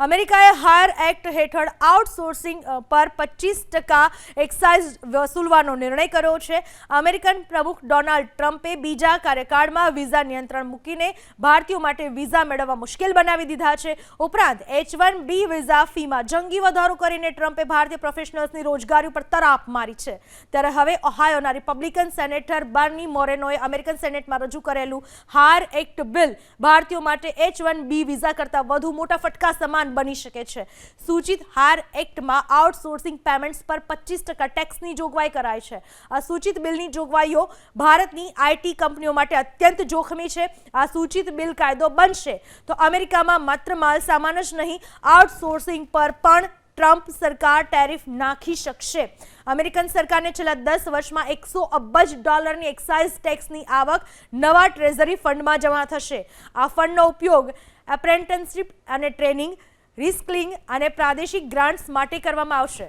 અમેરિકાએ higher act હેઠળ outsourcing પર પચીસ ટકા એક્સાઇઝ વસૂલવાનો નિર્ણય કર્યો છે. અમેરિકન પ્રમુખ ડોનાલ્ડ ટ્રમ્પે બીજા કાર્યકાળમાં વિઝા નિયંત્રણ મૂકીને ભારતીયો માટે વિઝા મેળવવા મુશ્કેલ બનાવી દીધા છે. ઉપરાંત, એચ વન બી વિઝા ફીમાં જંગી વધારો કરીને ટ્રમ્પે ભારતીય પ્રોફેશનલ્સની રોજગારી ઉપર તરાપ મારી છે. ત્યારે હવે ઓહાયોના રિપબ્લિકન સેનેટર બર્ની મોરેનોએ અમેરિકન સેનેટમાં રજૂ કરેલું હાયર એક્ટ બિલ ભારતીયો માટે એચ વન બી વિઝા કરતાં વધુ મોટા ફટકા સમાન બની શકે છે. સૂચિત હાર એક્ટમાં આઉટસોર્સિંગ પેમેન્ટ્સ પર પચીસ ટકા ટેક્સની જોગવાઈ કરાઈ છે. આ સૂચિત બિલની જોગવાઈઓ ભારતની આઈટી કંપનીઓ માટે અત્યંત જોખમી છે. આ સૂચિત બિલ કાયદો બનશે તો અમેરિકામાં માત્ર માલ સામાન જ નહીં, આઉટસોર્સિંગ પર પણ ટ્રમ્પ સરકાર ટેરિફ નાખી શકશે. અમેરિકન સરકારને છેલ્લા દસ વર્ષમાં એકસો અબજ ડોલરની એક્સાઇઝ ટેક્સની આવક નવા ટ્રેઝરી ફંડમાં જમા થશે. આ ફંડનો ઉપયોગ એપ્રેન્ટનશીપ અને ટ્રેનિંગ રિસ્કલિંગ અને પ્રાદેશિક ગ્રાન્ટ્સ માટે કરવામાં આવશે.